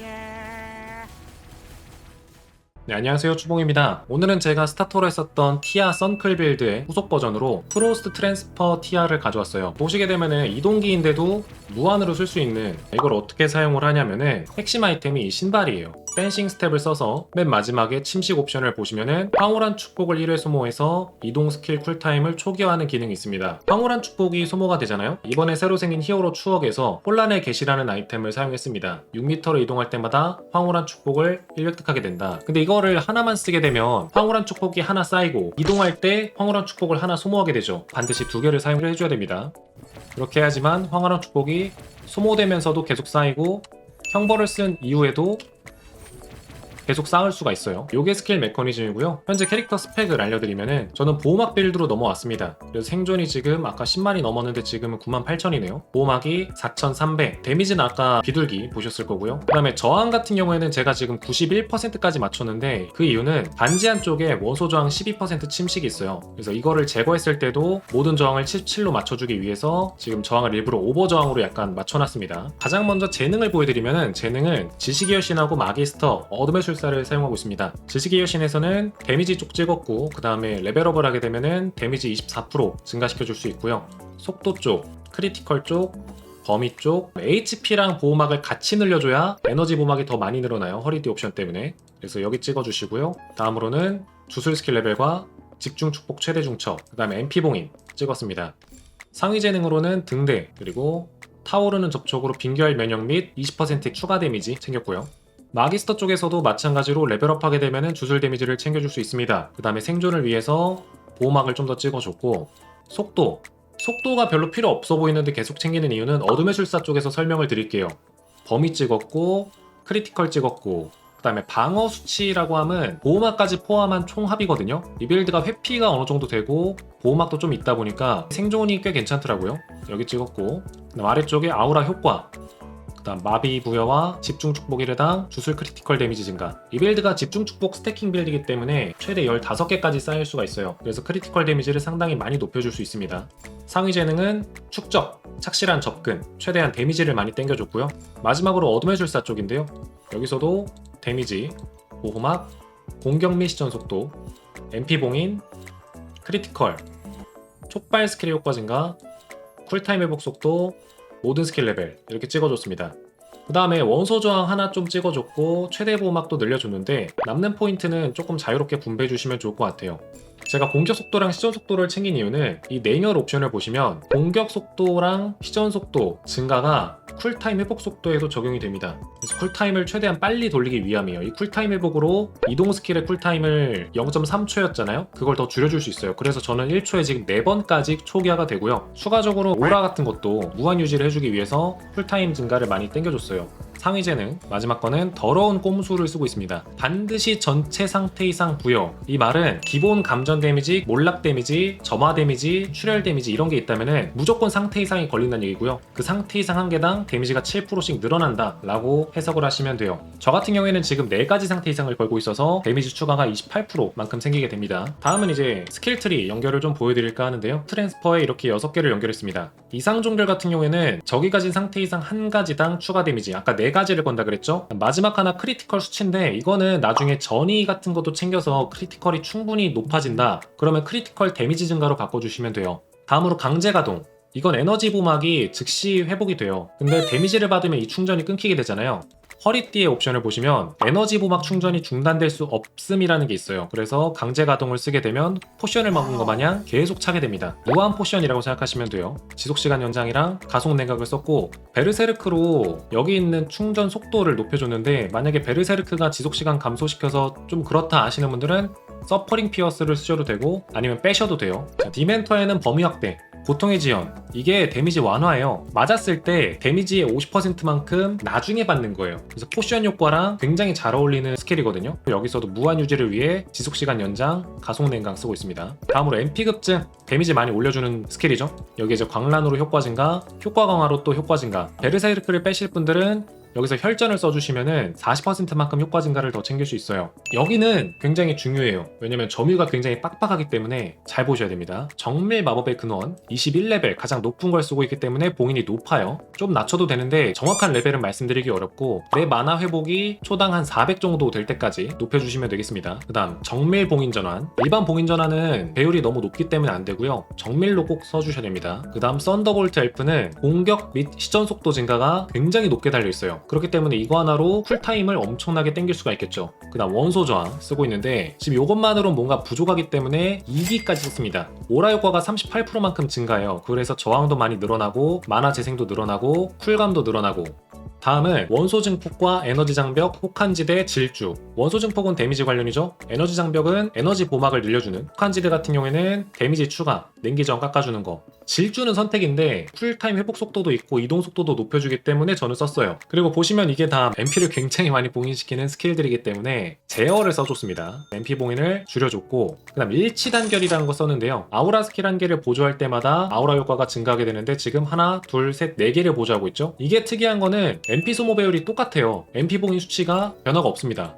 예. 네, 안녕하세요 추봉입니다. 오늘은 제가 스타터로 했었던 티아 선클 빌드의 후속 버전으로 프로스트 트랜스퍼 티아를 가져왔어요. 보시게 되면 이동기인데도 무한으로 쓸 수 있는 이걸 어떻게 사용을 하냐면 핵심 아이템이 이 신발이에요. 댄싱 스텝을 써서 맨 마지막에 침식 옵션을 보시면은 황홀한 축복을 1회 소모해서 이동 스킬 쿨타임을 초기화하는 기능이 있습니다. 황홀한 축복이 소모가 되잖아요? 이번에 새로 생긴 히어로 추억에서 혼란의 계시라는 아이템을 사용했습니다. 6m로 이동할 때마다 황홀한 축복을 1획득하게 된다. 근데 이거를 하나만 쓰게 되면 황홀한 축복이 하나 쌓이고 이동할 때 황홀한 축복을 하나 소모하게 되죠. 반드시 두 개를 사용을 해줘야 됩니다. 그렇게 해야지만 황홀한 축복이 소모되면서도 계속 쌓이고 형벌을 쓴 이후에도 계속 쌓을 수가 있어요. 요게 스킬 메커니즘이고요. 현재 캐릭터 스펙을 알려드리면은 저는 보호막 빌드로 넘어왔습니다. 그래서 생존이 지금 아까 10만이 넘었는데 지금은 9만 8천이네요. 보호막이 4,300. 데미지는 아까 비둘기 보셨을 거고요. 그 다음에 저항 같은 경우에는 제가 지금 91%까지 맞췄는데 그 이유는 반지 한쪽에 원소 저항 12% 침식이 있어요. 그래서 이거를 제거했을 때도 모든 저항을 77로 맞춰주기 위해서 지금 저항을 일부러 오버 저항으로 약간 맞춰놨습니다. 가장 먼저 재능을 보여드리면은 재능은 지식의 여신하고 마기스터, 어둠의 술사를 사용하고 있습니다. 지식의 여신에서는 데미지 쪽 찍었고 그 다음에 레벨업을 하게 되면은 데미지 24% 증가시켜 줄 수 있고요. 속도 쪽, 크리티컬 쪽, 범위 쪽, HP랑 보호막을 같이 늘려줘야 에너지 보호막이 더 많이 늘어나요. 허리띠 옵션 때문에. 그래서 여기 찍어주시고요. 다음으로는 주술 스킬 레벨과 집중 축복 최대 중처, 그 다음에 MP 봉인 찍었습니다. 상위 재능으로는 등대, 그리고 타오르는 접촉으로 빙결 면역 및 20% 추가 데미지 챙겼고요. 마기스터 쪽에서도 마찬가지로 레벨업하게 되면 주술 데미지를 챙겨줄 수 있습니다. 그 다음에 생존을 위해서 보호막을 좀 더 찍어줬고 속도 속도가 별로 필요 없어 보이는데 계속 챙기는 이유는 어둠의 술사 쪽에서 설명을 드릴게요. 범위 찍었고 크리티컬 찍었고 그 다음에 방어 수치라고 하면 보호막까지 포함한 총합이거든요. 이 빌드가 회피가 어느 정도 되고 보호막도 좀 있다 보니까 생존이 꽤 괜찮더라고요. 여기 찍었고 아래쪽에 아우라 효과 그 다음 마비 부여와 집중 축복 1회당 주술 크리티컬 데미지 증가. 이 빌드가 집중 축복 스태킹 빌드이기 때문에 최대 15개까지 쌓일 수가 있어요. 그래서 크리티컬 데미지를 상당히 많이 높여줄 수 있습니다. 상위 재능은 축적, 착실한 접근, 최대한 데미지를 많이 땡겨줬고요. 마지막으로 어둠의 술사 쪽인데요. 여기서도 데미지, 보호막, 공격 및 시전 속도, MP 봉인, 크리티컬, 촉발 스킬의 효과 증가, 쿨타임 회복 속도, 모든 스킬 레벨 이렇게 찍어줬습니다. 그 다음에 원소 저항 하나 좀 찍어줬고 최대 보호막도 늘려줬는데 남는 포인트는 조금 자유롭게 분배해 주시면 좋을 것 같아요. 제가 공격 속도랑 시전 속도를 챙긴 이유는 이 냉혈 옵션을 보시면 공격 속도랑 시전 속도 증가가 쿨타임 회복 속도에도 적용이 됩니다. 그래서 쿨타임을 최대한 빨리 돌리기 위함이에요. 이 쿨타임 회복으로 이동 스킬의 쿨타임을 0.3초였잖아요. 그걸 더 줄여줄 수 있어요. 그래서 저는 1초에 지금 4번까지 초기화가 되고요. 추가적으로 오라 같은 것도 무한 유지를 해주기 위해서 쿨타임 증가를 많이 땡겨줬어요. 상위 재능 마지막 거는 더러운 꼼수를 쓰고 있습니다. 반드시 전체 상태 이상 부여. 이 말은 기본 감전 데미지, 몰락 데미지, 점화 데미지, 출혈 데미지 이런 게 있다면은 무조건 상태 이상이 걸린다는 얘기고요. 그 상태 이상 한 개당 데미지가 7%씩 늘어난다 라고 해석을 하시면 돼요. 저 같은 경우에는 지금 4가지 상태 이상을 걸고 있어서 데미지 추가가 28%만큼 생기게 됩니다. 다음은 이제 스킬 트리 연결을 좀 보여드릴까 하는데요. 트랜스퍼에 이렇게 6개를 연결했습니다. 이상 종결 같은 경우에는 적이 가진 상태 이상 한 가지당 추가 데미지 아까 4가지를 건다 그랬죠? 마지막 하나 크리티컬 수치인데 이거는 나중에 전이 같은 것도 챙겨서 크리티컬이 충분히 높아진다. 그러면 크리티컬 데미지 증가로 바꿔주시면 돼요. 다음으로 강제 가동. 이건 에너지 보막이 즉시 회복이 돼요. 근데 데미지를 받으면 이 충전이 끊기게 되잖아요 허리띠의 옵션을 보시면 에너지 보막 충전이 중단될 수 없음이라는 게 있어요. 그래서 강제 가동을 쓰게 되면 포션을 먹은 것 마냥 계속 차게 됩니다. 무한 포션이라고 생각하시면 돼요. 지속 시간 연장이랑 가속 냉각을 썼고 베르세르크로 여기 있는 충전 속도를 높여줬는데 만약에 베르세르크가 지속 시간 감소시켜서 좀 그렇다 하시는 분들은 서퍼링 피어스를 쓰셔도 되고 아니면 빼셔도 돼요. 자, 디멘터에는 범위 확대, 보통의 지연. 이게 데미지 완화예요. 맞았을 때 데미지의 50%만큼 나중에 받는 거예요. 그래서 포션 효과랑 굉장히 잘 어울리는 스킬이거든요. 여기서도 무한 유지를 위해 지속시간 연장 가속 냉각 쓰고 있습니다. 다음으로 MP 급증 데미지 많이 올려주는 스킬이죠. 여기 이제 광란으로 효과 증가 효과 강화로 또 효과 증가. 베르세르크를 빼실 분들은 여기서 혈전을 써주시면은 40%만큼 효과 증가를 더 챙길 수 있어요. 여기는 굉장히 중요해요. 왜냐면 점유가 굉장히 빡빡하기 때문에 잘 보셔야 됩니다. 정밀 마법의 근원 21레벨 가장 높은 걸 쓰고 있기 때문에 봉인이 높아요. 좀 낮춰도 되는데 정확한 레벨은 말씀드리기 어렵고 내 만화 회복이 초당 한 400 정도 될 때까지 높여주시면 되겠습니다. 그 다음 정밀 봉인 전환 일반 봉인 전환은 배율이 너무 높기 때문에 안 되고요. 정밀로 꼭 써주셔야 됩니다. 그 다음 썬더볼트 엘프는 공격 및 시전 속도 증가가 굉장히 높게 달려 있어요. 그렇기 때문에 이거 하나로 쿨타임을 엄청나게 땡길 수가 있겠죠. 그 다음 원소 저항 쓰고 있는데 지금 이것만으로 뭔가 부족하기 때문에 2기까지 썼습니다. 오라 효과가 38%만큼 증가해요. 그래서 저항도 많이 늘어나고 만화 재생도 늘어나고 쿨감도 늘어나고 다음은 원소 증폭과 에너지 장벽, 혹한지대, 질주. 원소 증폭은 데미지 관련이죠. 에너지 장벽은 에너지 보막을 늘려주는. 혹한지대 같은 경우에는 데미지 추가, 냉기 저항 깎아주는 거. 질주는 선택인데 쿨타임 회복 속도도 있고 이동 속도도 높여주기 때문에 저는 썼어요. 그리고 보시면 이게 다 MP를 굉장히 많이 봉인시키는 스킬들이기 때문에 제어를 써줬습니다. MP 봉인을 줄여줬고 그다음 일치 단결이라는 거 썼는데요. 아우라 스킬 한 개를 보조할 때마다 아우라 효과가 증가하게 되는데 지금 하나, 둘, 셋, 네 개를 보조하고 있죠. 이게 특이한 거는 MP 소모 배율이 똑같아요. MP 봉인 수치가 변화가 없습니다.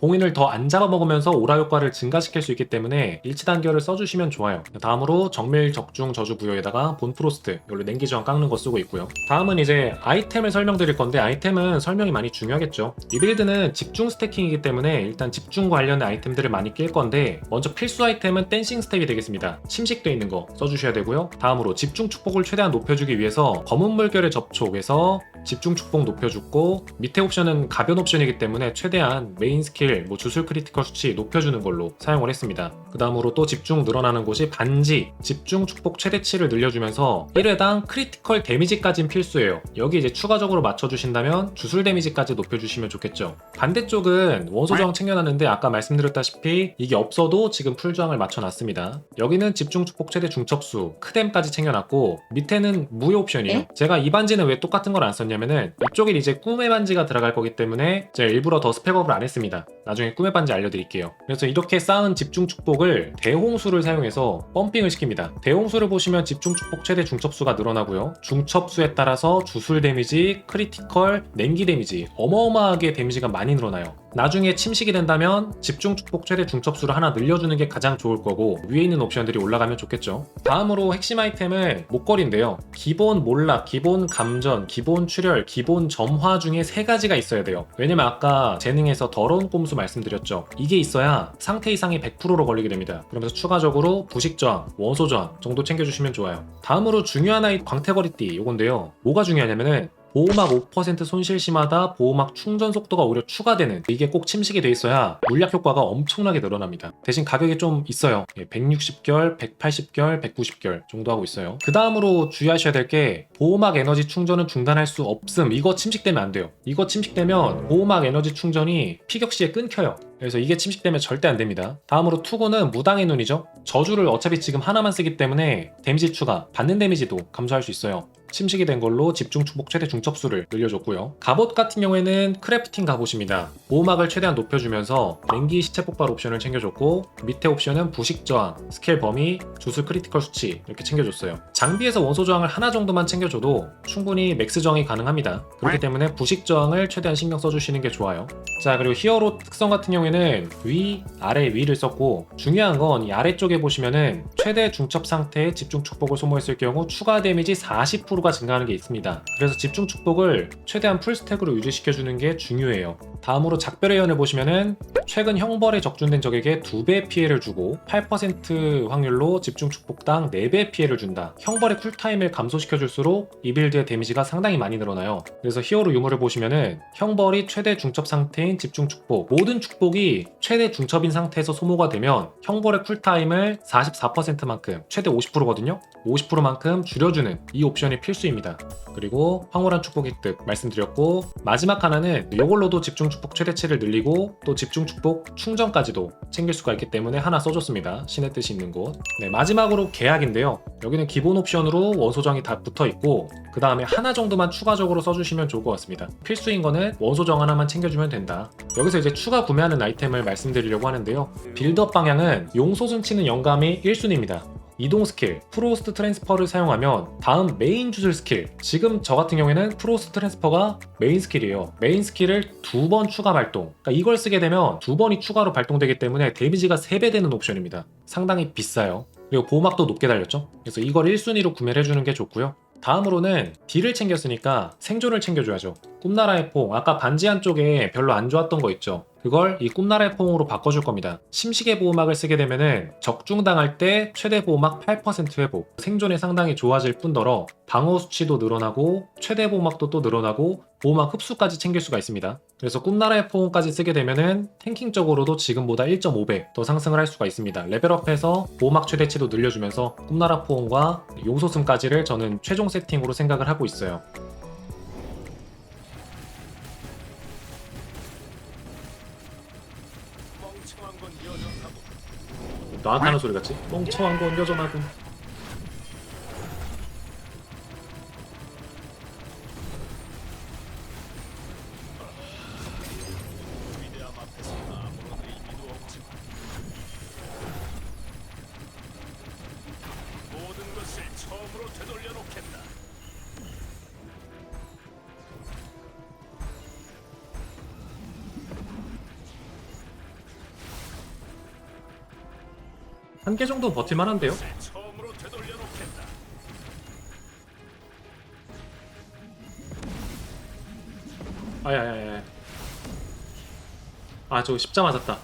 봉인을 더 안 잡아먹으면서 오라 효과를 증가시킬 수 있기 때문에 일치 단결을 써주시면 좋아요. 다음으로 정밀 적중 저주 부여에다가 본 프로스트, 여기로 냉기 저항 깎는 거 쓰고 있고요. 다음은 이제 아이템을 설명드릴 건데 아이템은 설명이 많이 중요하겠죠. 이 빌드는 집중 스태킹이기 때문에 일단 집중 관련된 아이템들을 많이 낄 건데 먼저 필수 아이템은 댄싱 스텝이 되겠습니다. 침식되어 있는 거 써주셔야 되고요. 다음으로 집중 축복을 최대한 높여주기 위해서 검은 물결의 접촉에서 집중 축복 높여주고 밑에 옵션은 가변 옵션이기 때문에 최대한 메인 스킬, 뭐 주술 크리티컬 수치 높여주는 걸로 사용을 했습니다. 그 다음으로 또 집중 늘어나는 곳이 반지, 집중 축복 최대치를 늘려주면서 1회당 크리티컬 데미지까진 필수예요. 여기 이제 추가적으로 맞춰주신다면 주술 데미지까지 높여주시면 좋겠죠. 반대쪽은 원소 저항 챙겨놨는데 아까 말씀드렸다시피 이게 없어도 지금 풀 저항을 맞춰놨습니다. 여기는 집중 축복 최대 중첩수, 크뎀까지 챙겨놨고 밑에는 무효 옵션이에요. 제가 이 반지는 왜 똑같은 걸 안 썼냐 면은 이쪽에 이제 꿈의 반지가 들어갈 거기 때문에 제가 일부러 더 스펙업을 안 했습니다. 나중에 꿈의 반지 알려드릴게요. 그래서 이렇게 쌓은 집중 축복을 대홍수를 사용해서 펌핑을 시킵니다. 대홍수를 보시면 집중 축복 최대 중첩수가 늘어나고요. 중첩수에 따라서 주술 데미지, 크리티컬, 냉기 데미지 어마어마하게 데미지가 많이 늘어나요. 나중에 침식이 된다면 집중 축복 최대 중첩수를 하나 늘려주는 게 가장 좋을 거고 위에 있는 옵션들이 올라가면 좋겠죠. 다음으로 핵심 아이템은 목걸이인데요. 기본 몰락, 기본 감전, 기본 출혈, 기본 점화 중에 세 가지가 있어야 돼요. 왜냐면 아까 재능에서 더러운 꼼수 말씀드렸죠. 이게 있어야 상태 이상이 100%로 걸리게 됩니다. 그러면서 추가적으로 부식 저항, 원소 저항 정도 챙겨주시면 좋아요. 다음으로 중요한 아이 광태거리띠 요건데요. 뭐가 중요하냐면은 보호막 5% 손실 시마다 보호막 충전 속도가 오히려 추가되는 이게 꼭 침식이 돼 있어야 물약 효과가 엄청나게 늘어납니다. 대신 가격이 좀 있어요. 160결, 180결, 190결 정도 하고 있어요. 그 다음으로 주의하셔야 될 게 보호막 에너지 충전은 중단할 수 없음. 이거 침식되면 안 돼요. 이거 침식되면 보호막 에너지 충전이 피격 시에 끊겨요. 그래서 이게 침식되면 절대 안 됩니다. 다음으로 투구는 무당의 눈이죠. 저주를 어차피 지금 하나만 쓰기 때문에 데미지 추가, 받는 데미지도 감소할 수 있어요. 침식이 된 걸로 집중 축복 최대 중첩수를 늘려줬고요. 갑옷 같은 경우에는 크래프팅 갑옷입니다. 보호막을 최대한 높여주면서 냉기 시체 폭발 옵션을 챙겨줬고 밑에 옵션은 부식 저항, 스킬 범위, 주술 크리티컬 수치 이렇게 챙겨줬어요. 장비에서 원소 저항을 하나 정도만 챙겨줘도 충분히 맥스 저항이 가능합니다. 그렇기 때문에 부식 저항을 최대한 신경 써주시는 게 좋아요. 자 그리고 히어로 특성 같은 경우에는 위, 아래, 위를 썼고 중요한 건 이 아래쪽에 보시면은 최대 중첩 상태에 집중 축복을 소모했을 경우 추가 데미지 40%가 증가하는 게 있습니다. 그래서 집중 축복을 최대한 풀 스택으로 유지시켜주는 게 중요해요. 다음으로 작별의 연을 보시면은 최근 형벌에 적중된 적에게 2배 피해를 주고 8% 확률로 집중 축복당 4배 피해를 준다. 형벌의 쿨타임을 감소시켜줄수록 이 빌드의 데미지가 상당히 많이 늘어나요. 그래서 히어로 유물을 보시면은 형벌이 최대 중첩 상태인 집중 축복 모든 축복이 최대 중첩인 상태에서 소모가 되면 형벌의 쿨타임을 44%만큼 최대 50%거든요. 50%만큼 줄여주는 이 옵션이 필수입니다. 그리고 황홀한 축복 획득 말씀드렸고 마지막 하나는 이걸로도 집중 축복 최대치를 늘리고 또 집중 축복 충전까지도 챙길 수가 있기 때문에 하나 써줬습니다. 신의 뜻이 있는 곳. 네 마지막으로 계약인데요. 여기는 기본 옵션으로 원소정이 다 붙어 있고 그 다음에 하나 정도만 추가적으로 써주시면 좋을 것 같습니다. 필수인 거는 원소정 하나만 챙겨주면 된다. 여기서 이제 추가 구매하는 아이템을 말씀드리려고 하는데요. 빌드업 방향은 용소순 치는 영감이 1순위입니다. 이동 스킬 프로스트 트랜스퍼를 사용하면 다음 메인 주술 스킬. 지금 저 같은 경우에는 프로스트 트랜스퍼가 메인 스킬이에요. 메인 스킬을 두 번 추가 발동. 그러니까 이걸 쓰게 되면 두 번이 추가로 발동되기 때문에 데미지가 3배 되는 옵션입니다. 상당히 비싸요. 그리고 보호막도 높게 달렸죠? 그래서 이걸 1순위로 구매를 해주는 게 좋고요. 다음으로는 딜을 챙겼으니까 생존을 챙겨줘야죠. 꿈나라의 포, 아까 반지 한 쪽에 별로 안 좋았던 거 있죠. 그걸 이 꿈나라의 포옹으로 바꿔줄 겁니다. 심시계 보호막을 쓰게 되면은 적중당할 때 최대 보호막 8% 회복. 생존에 상당히 좋아질 뿐더러 방어 수치도 늘어나고 최대 보호막도 또 늘어나고 보호막 흡수까지 챙길 수가 있습니다. 그래서 꿈나라의 포옹까지 쓰게 되면은 탱킹적으로도 지금보다 1.5배 더 상승을 할 수가 있습니다. 레벨업해서 보호막 최대치도 늘려주면서 꿈나라 포옹과 용소슴까지를 저는 최종 세팅으로 생각을 하고 있어요. 멍청한 건 여전하고 나한테 하는 소리 같지? 멍청한 건 여전하군. 한 개 정도 버틸만 한데요? 아야야야. 아, 저거 십자 맞았다.